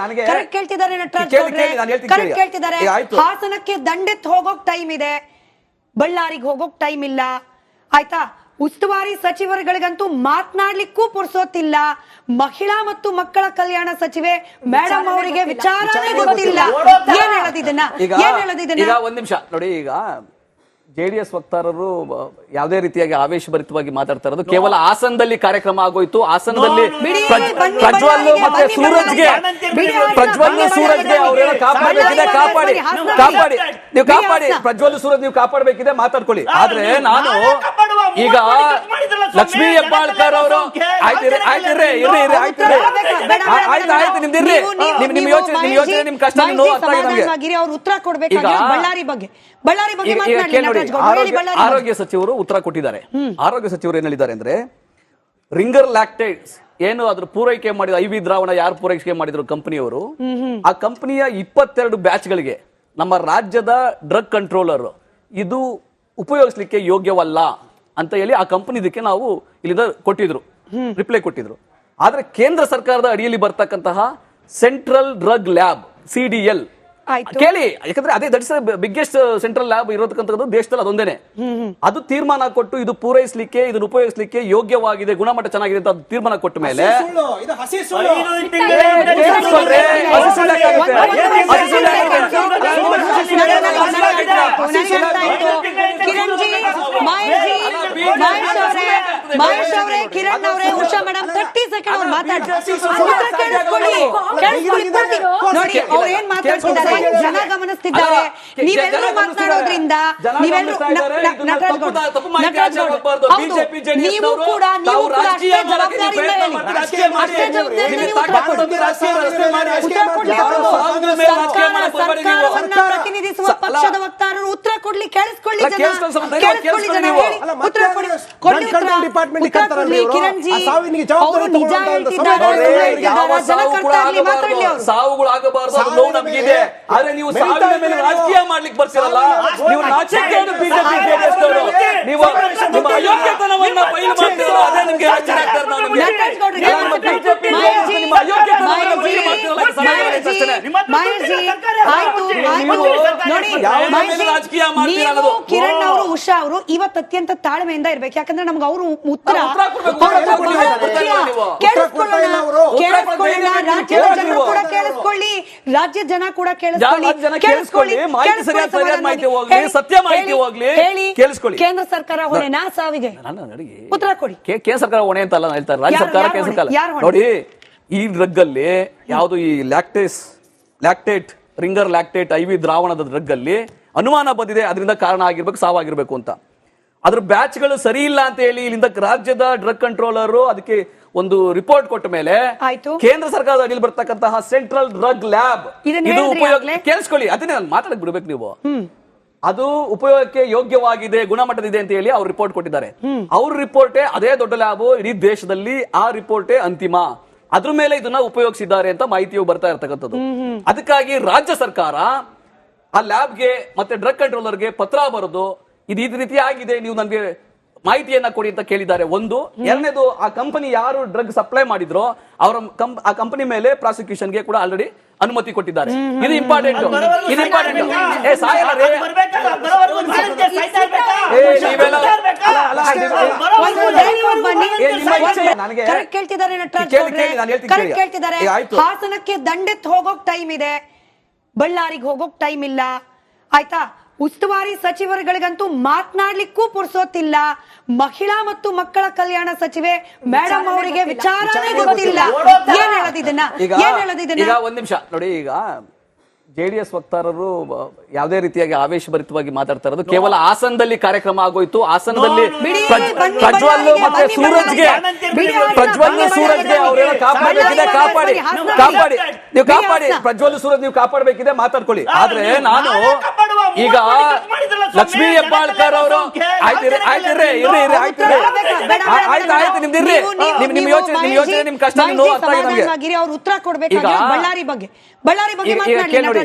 ನನಗೆ- ಕರೆಕ್ಟ್ ಕೇಳ್ತಿದ್ದಾರೆ ನಟರಾಜ್ ಕೇಳಿ, ಗೌಡ್ರೆ. ಕೇಳಿ, ನಾನು ಹೇಳ್ತೀನಿ ಕರೆಕ್ಟ್ ಕೇಳಿ. ಕೇಳ್ತಿದ್ದಾರೆ. ಈಗ ಆಯ್ತು. ಹಾಸನಕ್ಕೆ ದಂಡೆತ್ ಹೋಗೋಕ್ ಟೈಮ್ ಇದೆ. ಬಳ್ಳಾರಿಗೆ ಹೋಗೋಕ್ ಟೈಮ್ ಇಲ್ಲ. ಆಯ್ತಾ? ಉಸ್ತುವಾರಿ ಸಚಿವರುಗಳಿಗಂತೂ ಮಾತನಾಡ್ಲಿಕ್ಕೂ ಪುರ್ಸೋತಿಲ್ಲ ಮಹಿಳಾ ಮತ್ತು ಮಕ್ಕಳ ಕಲ್ಯಾಣ ಸಚಿವೆ ಮೇಡಮ್ ಅವರಿಗೆ ವಿಚಾರನೇ ಗೊತ್ತಿಲ್ಲ. ಏನ್ ಹೇಳೋದು ಇದನ್ನ ಈಗ ಏನ್ ಈಗ ಒಂದ್ ನಿಮಿಷ. ನೋಡಿ ಈಗ ಜೆಡಿಎಸ್ ವಕ್ತಾರರು ಯಾವುದೇ ರೀತಿಯಾಗಿ ಆವೇಶಭರಿತವಾಗಿ ಮಾತಾಡ್ತಾ ಇರೋದು ಕೇವಲ ಹಾಸನದಲ್ಲಿ ಕಾರ್ಯಕ್ರಮ ಆಗೋಯ್ತು. ಹಾಸನದಲ್ಲಿ ಪ್ರಜ್ವಲ್ ಮತ್ತೆ ಸೂರಜ್ಗೆ ಪ್ರಜ್ವಲ್ ಸೂರಜ್ಗೆ. ಅವರೇನೋ ಕಾಪಾಡಬೇಕಿದೆ ಕಾಪಾಡಿ ಕಾಪಾಡಿ. ನೀವು ಕಾಪಾಡಿ ಪ್ರಜ್ವಲ್ ಸೂರಜ್ ನೀವು ಕಾಪಾಡಬೇಕಿದೆ ಮಾತಾಡ್ಕೊಳ್ಳಿ. ಆದ್ರೆ ನಾನು ಈಗ ಲಕ್ಷ್ಮೀ ಹೆಬ್ಬಾಳ್ಕರ್ ಅವರು ಆಯ್ತಿರಿ ಆಯ್ತು ಜನತೆಲ್ಲ ಆಯ್ತಿರ್ರಿ ಇರ್ರಿ ಇರ್ರಿ ಬೇಡ, ಆಯ್ತು ಆಯ್ತು ನಿಮ್ದಿರ್ರಿ ನಿಮ್ ನಿಮ್ ಯೋಚನೆ ನಿಮ್ ಯೋಚನೆ ನಿಮ್ ಕಷ್ಟ ನೋವು ಅರ್ಥ ಆಗಿದೆ ಅವ್ರು ಉತ್ತರ ಕೊಡ್ಬೇಕು ಬಳ್ಳಾರಿ ಬಗ್ಗೆ. ಬಳ್ಳಾರಿ ಬಗ್ಗೆ ಈಗ- ಆರೋಗ್ಯ ಸಚಿವರು ಉತ್ತರ ಕೊಟ್ಟಿದ್ದಾರೆ. ಆರೋಗ್ಯ ಸಚಿವರು ಏನ್ ಹೇಳಿದ್ದಾರೆ ಅಂದ್ರೆ ರಿಂಗರ್ ಲ್ಯಾಕ್ಟೇಟ್ಸ್ ಏನು ಅದ್ರ ಪೂರೈಕೆ ಮಾಡಿದ ಐ ವಿ ದ್ರಾವಣ ಯಾರು ಪೂರೈಕೆ ಮಾಡಿದ್ರು ಕಂಪನಿಯವರು ಆ ಕಂಪನಿಯ ಇಪ್ಪತ್ತೆರಡು ಬ್ಯಾಚ್ಗಳಿಗೆ ನಮ್ಮ ರಾಜ್ಯದ ಡ್ರಗ್ ಕಂಟ್ರೋಲರ್ ಇದು ಉಪಯೋಗಿಸ್ಲಿಕ್ಕೆ ಯೋಗ್ಯವಲ್ಲ ಅಂತ ಹೇಳಿ ಆ ಕಂಪನಿ ಇದಕ್ಕೆ ನಾವು ಇಲ್ಲಿಂದ ಕೊಟ್ಟಿದ್ರು. ರಿಪ್ಲೈ ಕೊಟ್ಟಿದ್ರು. ಆದ್ರೆ ಕೇಂದ್ರ ಸರ್ಕಾರದ ಅಡಿಯಲ್ಲಿ ಬರ್ತಕ್ಕಂತಹ ಸೆಂಟ್ರಲ್ ಡ್ರಗ್ ಲ್ಯಾಬ್ ಸಿಡಿಎಲ್. ಕೇಳಿ ಯಾಕಂದ್ರೆ ಅದೇ ದಟ್ಸ್ ಬಿಗ್ಗೆಸ್ಟ್ ಸೆಂಟ್ರಲ್ ಲ್ಯಾಬ್ ಇರೋತಕ್ಕಂಥದ್ದು ದೇಶದಲ್ಲಿ ಅದೊಂದೇನೆ ಅದು ತೀರ್ಮಾನ ಕೊಟ್ಟು ಇದು ಪೂರೈಸಲಿಕ್ಕೆ ಇದನ್ನು ಉಪಯೋಗಿಸಲಿಕ್ಕೆ ಯೋಗ್ಯವಾಗಿದೆ ಗುಣಮಟ್ಟ ಚೆನ್ನಾಗಿದೆ ಅಂತ ಅದು ತೀರ್ಮಾನ ಕೊಟ್ಟ ಮೇಲೆ ಮಹೇಶ್ ಅವರೇ, ಕಿರಣ್ ಅವರೇ, ಉಷಾ ಮೇಡಮ್ ತರ್ಟಿ ಸೆಕೆಂಡ್ ಅವ್ರು ಮಾತಾಡ್ತಾರೆ. ನೋಡಿ ಅವ್ರು ಏನ್ ಮಾತಾಡ್ತಿದ್ದಾರೆ ಜನ ಗಮನಿಸ್ತಿದ್ದಾರೆ. ನೀವೆಲ್ಲರೂ ಮಾತನಾಡೋದ್ರಿಂದ ನೀವೆಲ್ಲರೂ ನೀವು ಕೂಡ ನೀವು ಕೂಡ ಅಷ್ಟೇ ಜವಾಬ್ದಾರಿಯಿಂದ ಪ್ರತಿನಿಧಿಸುವ ಪಕ್ಷದ ವಕ್ತಾರರು ಉತ್ತರ ಕೊಡ್ಲಿ ಕೇಳಿಸ್ಕೊಳ್ಳಿ ಜನ. ಕೇಳಿಸ್ಕೊಳ್ಳಿ ಜನ. ಹೇಳಿ. ಉತ್ತರ ಕೊಡಿ ಡಿಪಾರ್ಟ್ಮೆಂಟ್ ಸಾವಿನಿಗೆ ಜವಾಬ್ದಾರಿ ನೋವು ನಮಗಿದೆ. ಆದ್ರೆ ನೀವು ಸಾವಿನ ಮೇಲೆ ರಾಜಕೀಯ. ಮಾಡ್ಲಿಕ್ಕೆ ಬರ್ತೀರಲ್ಲ? ನೀವು ನಾಚಿಕೆಯನ್ನು ಬಿಜೆಪಿ ನೀವು ನಿಮ್ಮ ಅಯೋಗ್ಯತನವನ್ನ ಬಯಲು ಮಾಡ್ತೀರಲ್ಲ ಅದೇ ನಿಮ್ಗೆ ಆಶ್ಚರ್ಯ ಆಗ್ತಾ ಇರೋದು ಕಿರಣ್ ಅವರು ಉಷಾ ಅವರು ಇವತ್ತು ಅತ್ಯಂತ ತಾಳ್ಮೆಯಿಂದ ಇರ್ಬೇಕು. ಯಾಕಂದ್ರೆ ನಮ್ಗೆ ಅವರು ಉತ್ತರ ಕೇಳಿಸ್ಕೊಳ್ಳೋಣ. ರಾಜ್ಯದ ಕೂಡ ಕೇಳಿಸ್ಕೊಳ್ಳಿ. ರಾಜ್ಯ ಜನ ಕೂಡ ಕೇಳಿಸ್ಕೊಳ್ಳಿ. ಸತ್ಯ ಮಾಹಿತಿ ಹೋಗ್ಲಿ, ಹೇಳಿ. ಕೇಳಿಸ್ಕೊಳ್ಳಿ. ಕೇಂದ್ರ ಸರ್ಕಾರ ಹೊಣೆನಾ ಸಾವಿಗೆ. ಉತ್ತರ ಕೊಡಿ. ಕೇಂದ್ರ ಸರ್ಕಾರ ಹೊಣೆ ಅಂತ ಅಲ್ಲ ಹೇಳ್ತಾರೆ ರಾಜ್ಯ ಸರ್ಕಾರ ಯಾರು ಕೇಂದ್ರ ಸರ್ಕಾರ. ಯಾರು ನೋಡಿ ಈ ಡ್ರಗ್ ಅಲ್ಲಿ ಯಾವುದು ಈ lactase lactate Ringer lactate I V ದ್ರಾವಣದ ಡ್ರಗ್ ಅಲ್ಲಿ ಅನುಮಾನ ಬಂದಿದೆ ಅದರಿಂದ ಕಾರಣ ಆಗಿರ್ಬೇಕು ಸಾವಾಗಿರ್ಬೇಕು ಅಂತ. ಅದ್ರ ಬ್ಯಾಚ್ಗಳು ಸರಿ ಇಲ್ಲ ಅಂತ ಹೇಳಿ ಇಲ್ಲಿಂದ ರಾಜ್ಯದ ಡ್ರಗ್ ಕಂಟ್ರೋಲರ್ ಅದಕ್ಕೆ ಒಂದು ರಿಪೋರ್ಟ್ ಕೊಟ್ಟ ಮೇಲೆ. ಕೇಂದ್ರ ಸರ್ಕಾರದ ಅಡಿಯಲ್ಲಿ ಬರ್ತಕ್ಕಂತಹ ಸೆಂಟ್ರಲ್ ಡ್ರಗ್ ಲ್ಯಾಬ್. ಇದು ಉಪಯೋಗ? ಕೇಳಿಸ್ಕೊಳ್ಳಿ ಅದನ್ನೇ ನಾನು ಮಾತಾಡಕ್ ಬಿಡ್ಬೇಕು ನೀವು. ಅದು ಉಪಯೋಗಕ್ಕೆ ಯೋಗ್ಯವಾಗಿದೆ ಗುಣಮಟ್ಟದಿದೆ ಅಂತ ಹೇಳಿ ಅವ್ರು ರಿಪೋರ್ಟ್ ಕೊಟ್ಟಿದ್ದಾರೆ. ಅವ್ರ ರಿಪೋರ್ಟೇ ಅದೇ ದೊಡ್ಡ ಲ್ಯಾಬ್ ಇಡೀ ದೇಶದಲ್ಲಿ ಆ ರಿಪೋರ್ಟೇ ಅಂತಿಮ. ಅದ್ರ ಮೇಲೆ ಇದನ್ನ ಉಪಯೋಗಿಸಿದ್ದಾರೆ ಅಂತ ಮಾಹಿತಿಯು ಬರ್ತಾ ಇರತಕ್ಕಂಥದ್ದು. ಅದಕ್ಕಾಗಿ ರಾಜ್ಯ ಸರ್ಕಾರ ಆ ಲ್ಯಾಬ್ಗೆ ಮತ್ತೆ ಡ್ರಗ್ ಕಂಟ್ರೋಲರ್ಗೆ ಪತ್ರ ಬರೆದು, ಇದು ಈ ರೀತಿ ಆಗಿದೆ, ನೀವು ನನಗೆ ಮಾಹಿತಿಯನ್ನ ಕೊಡಿ ಅಂತ ಕೇಳಿದ್ದಾರೆ. ಒಂದು ಎರಡನೇದು ಆ ಕಂಪನಿ ಯಾರು ಡ್ರಗ್ ಸಪ್ಲೈ ಮಾಡಿದ್ರು ಅವರ ಆ ಕಂಪನಿ ಮೇಲೆ ಪ್ರಾಸಿಕ್ಯೂಷನ್ಗೆ ಕೂಡ ಆಲ್ರೆಡಿ ಅನುಮತಿ ಕೊಟ್ಟಿದ್ದಾರೆ. ಇದು ಇಂಪಾರ್ಟೆಂಟ್ ಇದು ಇಂಪಾರ್ಟೆಂಟ್ ಏ ಸಾಯಲ್ಲ ರೇ. ಕೇಳ್ತಿದ್ದಾರೆ ಹಾಸನಕ್ಕೆ ದಂಡೆತ್ ಹೋಗೋಕ್ ಟೈಮ್ ಇದೆ. ಬಳ್ಳಾರಿಗೆ ಹೋಗೋಕ್ ಟೈಮ್ ಇಲ್ಲ. ಆಯ್ತಾ? ಉಸ್ತುವಾರಿ ಸಚಿವರುಗಳಿಗಂತೂ ಮಾತನಾಡ್ಲಿಕ್ಕೂ ಪುರ್ಸೋತಿಲ್ಲ ಮಹಿಳಾ ಮತ್ತು ಮಕ್ಕಳ ಕಲ್ಯಾಣ ಸಚಿವೆ ಮೇಡಮ್ ಅವರಿಗೆ ವಿಚಾರನೇ ಗೊತ್ತಿಲ್ಲ ಏನ್ ಏನ್ ಡಿ ಈಗ ಒಂದ್ ನಿಮಿಷ ನೋಡಿ ಈಗ ಜೆಡಿಎಸ್ ವಕ್ತಾರರು ಯಾವುದೇ ರೀತಿಯಾಗಿ ಆವೇಶಭರಿತವಾಗಿ ಮಾತಾಡ್ತಾ ಇರೋದು ಕೇವಲ ಹಾಸನದಲ್ಲಿ ಕಾರ್ಯಕ್ರಮ ಆಗೋಯ್ತು ಹಾಸನದಲ್ಲಿ ಪ್ರಜ್ವಲ್ ಮತ್ತೆ ಸೂರಜ್ಗೆ ಪ್ರಜ್ವಲ್ ಸೂರಜ್ಗೆ. ಕಾಪಾಡಬೇಕಿದೆ ಕಾಪಾಡಿ ಕಾಪಾಡಿ ನೀವು ಕಾಪಾಡಿ ಪ್ರಜ್ವಲ್ ಸೂರಜ್ ನೀವು ಕಾಪಾಡಬೇಕಿದೆ ಮಾತಾಡ್ಕೊಳ್ಳಿ ಆದ್ರೆ ನಾನು ಈಗ ಲಕ್ಷ್ಮೀ ಹೆಬ್ಬಾಳ್ಕರ್ ಅವರು ಆಯ್ತಿರಿ ಆಯ್ತಿರಿ ಇರ್ರಿ ಇರ್ರಿ ಆಯ್ತಿರಿ ಆಯ್ತು ಆಯ್ತು. ನಿಮ್ದಿರ್ರಿ ನಿಮ್ ನಿಮ್ ಯೋಚನೆ ನಿಮ್ ಯೋಚನೆ ನಿಮ್ ಕಷ್ಟ ನೋವು ಅರ್ಥ ಆಗಿದೆ ಅವ್ರು ಉತ್ತರ ಕೊಡ್ಬೇಕು ಬಳ್ಳಾರಿ ಬಗ್ಗೆ. ಬಳ್ಳಾರಿ ಬಗ್ಗೆ ಮಾತನಾಡಿ ನೋಡಿ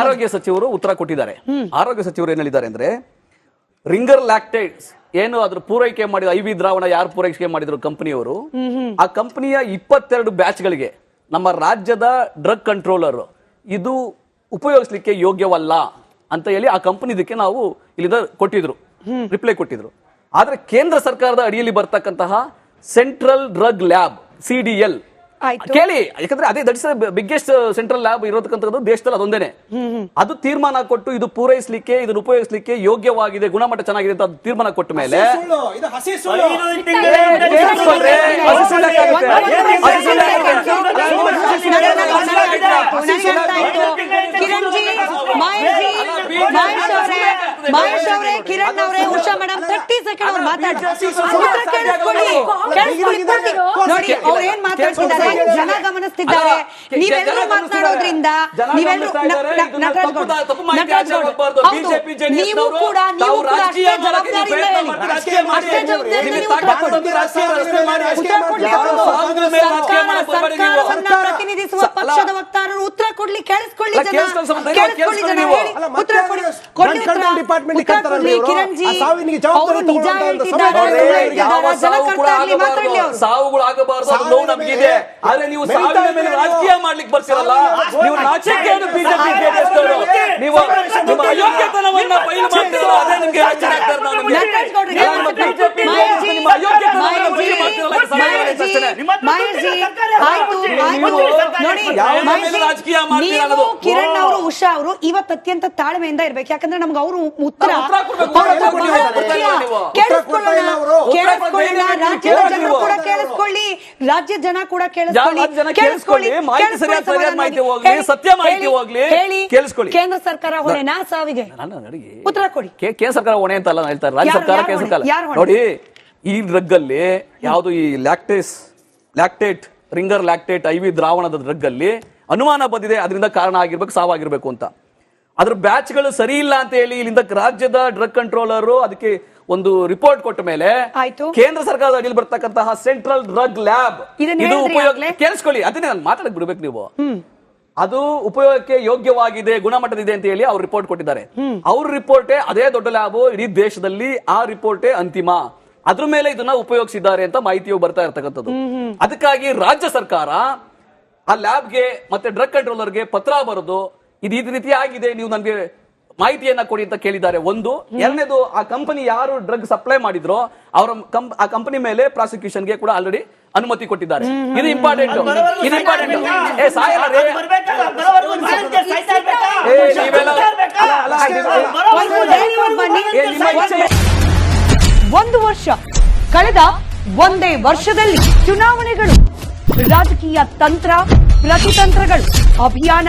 ಆರೋಗ್ಯ ಸಚಿವರು ಉತ್ತರ ಕೊಟ್ಟಿದ್ದಾರೆ. ಆರೋಗ್ಯ ಸಚಿವರು ಏನ್ ಹೇಳಿದ್ದಾರೆ ಅಂದ್ರೆ ರಿಂಗರ್ ಲ್ಯಾಕ್ಟೈಡ್ಸ್ ಏನು ಅದ್ರ ಪೂರೈಕೆ ಮಾಡಿದ ಐ ವಿ ದ್ರಾವಣ ಯಾರು ಪೂರೈಕೆ ಮಾಡಿದ್ರು ಕಂಪನಿಯವರು? ಆ ಕಂಪನಿಯ ಇಪ್ಪತ್ತೆರಡು ಬ್ಯಾಚ್ಗಳಿಗೆ ನಮ್ಮ ರಾಜ್ಯದ ಡ್ರಗ್ ಕಂಟ್ರೋಲರ್ ಇದು ಉಪಯೋಗಿಸ್ಲಿಕ್ಕೆ ಯೋಗ್ಯವಲ್ಲ. ಅಂತ ಹೇಳಿ ಆ ಕಂಪನಿ ಇದಕ್ಕೆ ನಾವು ಇಲ್ಲಿಂದ ಕೊಟ್ಟಿದ್ರು ರಿಪ್ಲೈ ಕೊಟ್ಟಿದ್ರು ಆದರೆ ಕೇಂದ್ರ ಸರ್ಕಾರದ ಅಡಿಯಲ್ಲಿ ಬರ್ತಕ್ಕಂತಹ central drug lab C D L. ಕೇಳಿ ಯಾಕಂದ್ರೆ ಅದೇ ದಟ್ಸ್ ಬಿಗ್ಗೆಸ್ಟ್ ಸೆಂಟ್ರಲ್ ಲ್ಯಾಬ್ ಇರೋತಕ್ಕಂಥದ್ದು ದೇಶದಲ್ಲಿ ಅದೊಂದೇನೆ. ಅದು ತೀರ್ಮಾನ ಕೊಟ್ಟು ಇದು ಪೂರೈಸಲಿಕ್ಕೆ ಇದನ್ನು ಉಪಯೋಗಿಸಲಿಕ್ಕೆ ಯೋಗ್ಯವಾಗಿದೆ ಗುಣಮಟ್ಟ ಚೆನ್ನಾಗಿದೆ ಅಂತ ಅದು ತೀರ್ಮಾನ ಕೊಟ್ಟ ಮೇಲೆ? ಕಿರಣ್ ಜಿ ಮಹೇಶ್ ಅವರೇ ಕಿರಣ್ ಅವರೇ ಉಷಾ ಮೇಡಮ್ ತರ್ಟಿ ಸೆಕೆಂಡ್ ಅವ್ರು ಮಾತಾಡ್ತಾರೆ ನೋಡಿ ಅವ್ರು ಏನ್ ಮಾತಾಡ್ತಿದ್ದಾರೆ ಜನ ಗಮನಿಸ್ತಿದ್ದಾರೆ ನೀವೆಲ್ಲರೂ ಮಾತನಾಡೋದ್ರಿಂದ ನೀವೆಲ್ಲರೂ ನಟರಾಜ್. ಗೌಡ್ರು, ಹೌದು. ನೀವು ಕೂಡ ನೀವು ಕೂಡ ಅಷ್ಟೇ ಪ್ರತಿನಿಧಿಸುವ ಪಕ್ಷದ ವಕ್ತಾರರು ಉತ್ತರ ಕೊಡ್ಲಿ ಕೇಳಿಸ್ಕೊಳ್ಳಿ. ಸಾವುಗಳು ಆಗಬಾರದು ನೋವು ನಮಗಿದೆ. ಆದ್ರೆ ನೀವು ಸಾವಿನ ಮೇಲೆ ರಾಜಕೀಯ? ಮಾಡ್ಲಿಕ್ಕೆ ಬರ್ತೀರಲ್ಲ? ನೀವು ನಾಚಿಕೆಯನ್ನು ಬಿಜೆಪಿ ನೀವು ನಿಮ್ಮ ಅಯೋಗ್ಯತನವನ್ನ ಬಯಲು ಮಾಡ್ತೀರಲ್ಲ ಅದೇ ನಿಮ್ಗೆ ಆಶ್ಚರ್ಯ ಕಿರಣ್ ಅವರು ಉಷಾ ಅವರು ಇವತ್ತು ಅತ್ಯಂತ ತಾಳ್ಮೆಯಿಂದ ಇರ್ಬೇಕು. ಯಾಕಂದ್ರೆ ನಮ್ಗೆ ಅವರು ಉತ್ತರ. ಕೇಳಿಸ್ಕೊಳ್ಳೋಣ. ರಾಜ್ಯದ ನೀವು. ಕೂಡ ರಾಜ್ಯ ಜನ ಕೂಡ ಕೇಳಿಸ್ಕೊಳ್ಳಿ. ಸತ್ಯ ಮಾಹಿತಿ ಹೋಗ್ಲಿ, ಕೇಳಿಸ್ಕೊಳ್ಳಿ. ಕೇಂದ್ರ ಸರ್ಕಾರ ಹೊಣೆನಾ ಸಾವಿಗೆ. ಉತ್ತರ ಕೊಡಿ. ಕೇಂದ್ರ ಸರ್ಕಾರ ಹೊಣೆ ಅಂತ ಅಲ್ಲ ಹೇಳ್ತಾರೆ ರಾಜ್ಯ ಸರ್ಕಾರ ಕೇಂದ್ರ ಸರ್ಕಾರ. ನೋಡಿ ಈ ಡ್ರಗ್ ಅಲ್ಲಿ ಯಾವುದು ಈ lactase lactate Ringer lactate IV V ದ್ರಾವಣದ ಡ್ರಗ್ ಅಲ್ಲಿ ಅನುಮಾನ ಬಂದಿದೆ. ಅದರಿಂದ ಕಾರಣ ಆಗಿರ್ಬೇಕು ಸಾವಾಗಿರ್ಬೇಕು ಅಂತ. ಅದ್ರ ಬ್ಯಾಚ್ಗಳು ಸರಿ ಇಲ್ಲ ಅಂತ ಹೇಳಿ ಇಲ್ಲಿಂದ ರಾಜ್ಯದ ಡ್ರಗ್ ಕಂಟ್ರೋಲರ್ ಅದಕ್ಕೆ ಒಂದು ರಿಪೋರ್ಟ್ ಕೊಟ್ಟ ಮೇಲೆ ಆಯ್ತು. ಕೇಂದ್ರ ಸರ್ಕಾರದ ಅಡಿಯಲ್ಲಿ ಬರ್ತಕ್ಕಂತಹ ಸೆಂಟ್ರಲ್ ಡ್ರಗ್ ಲ್ಯಾಬ್. ಇದು ಉಪಯೋಗ? ಕೇಳಿಸ್ಕೊಳ್ಳಿ ಅದನ್ನೇ ನಾನು ಮಾತಾಡಕ್ ಬಿಡ್ಬೇಕು ನೀವು. ಅದು ಉಪಯೋಗಕ್ಕೆ ಯೋಗ್ಯವಾಗಿದೆ ಗುಣಮಟ್ಟದಿದೆ ಅಂತ ಹೇಳಿ ಅವ್ರು ರಿಪೋರ್ಟ್ ಕೊಟ್ಟಿದ್ದಾರೆ. ಅವ್ರ ರಿಪೋರ್ಟೇ ಅದೇ ದೊಡ್ಡ ಲ್ಯಾಬ್ ಇಡೀ ದೇಶದಲ್ಲಿ ಆ ರಿಪೋರ್ಟೇ ಅಂತಿಮ. ಅದ್ರ ಮೇಲೆ ಇದನ್ನ ಉಪಯೋಗಿಸಿದ್ದಾರೆ ಅಂತ ಮಾಹಿತಿಯು ಬರ್ತಾ ಇರತಕ್ಕಂಥದ್ದು. ಅದಕ್ಕಾಗಿ ರಾಜ್ಯ ಸರ್ಕಾರ ಆ ಲ್ಯಾಬ್ಗೆ ಮತ್ತೆ ಡ್ರಗ್ ಕಂಟ್ರೋಲರ್ಗೆ ಪತ್ರ ಬರೆದು ಇದು ಈ ರೀತಿ ಆಗಿದೆ ನೀವು ನನಗೆ ಮಾಹಿತಿಯನ್ನ ಕೊಡಿ ಅಂತ ಕೇಳಿದ್ದಾರೆ. ಒಂದು ಎರಡನೇದು ಆ ಕಂಪನಿ ಯಾರು ಡ್ರಗ್ ಸಪ್ಲೈ ಮಾಡಿದ್ರೋ ಅವರ ಆ ಕಂಪನಿ ಮೇಲೆ ಪ್ರಾಸಿಕ್ಯೂಷನ್ಗೆ ಕೂಡ ಆಲ್ರೆಡಿ ಅನುಮತಿ ಕೊಟ್ಟಿದ್ದಾರೆ. ಇದು ಇಂಪಾರ್ಟೆಂಟ್ ಇದು ಇಂಪಾರ್ಟೆಂಟ್ ಏ ಸಾಯಲ್ಲ ರೇ ನೀವೆಲ್ಲ- ಅಲ್ಲ, ಅಲ್ಲ, ಒಂದು ವರ್ಷ ಕಳೆದ ಒಂದೇ ವರ್ಷದಲ್ಲಿ ಚುನಾವಣೆಗಳು ರಾಜಕೀಯ ತಂತ್ರ ಪ್ರತಿತಂತ್ರಗಳು ಅಭಿಯಾನ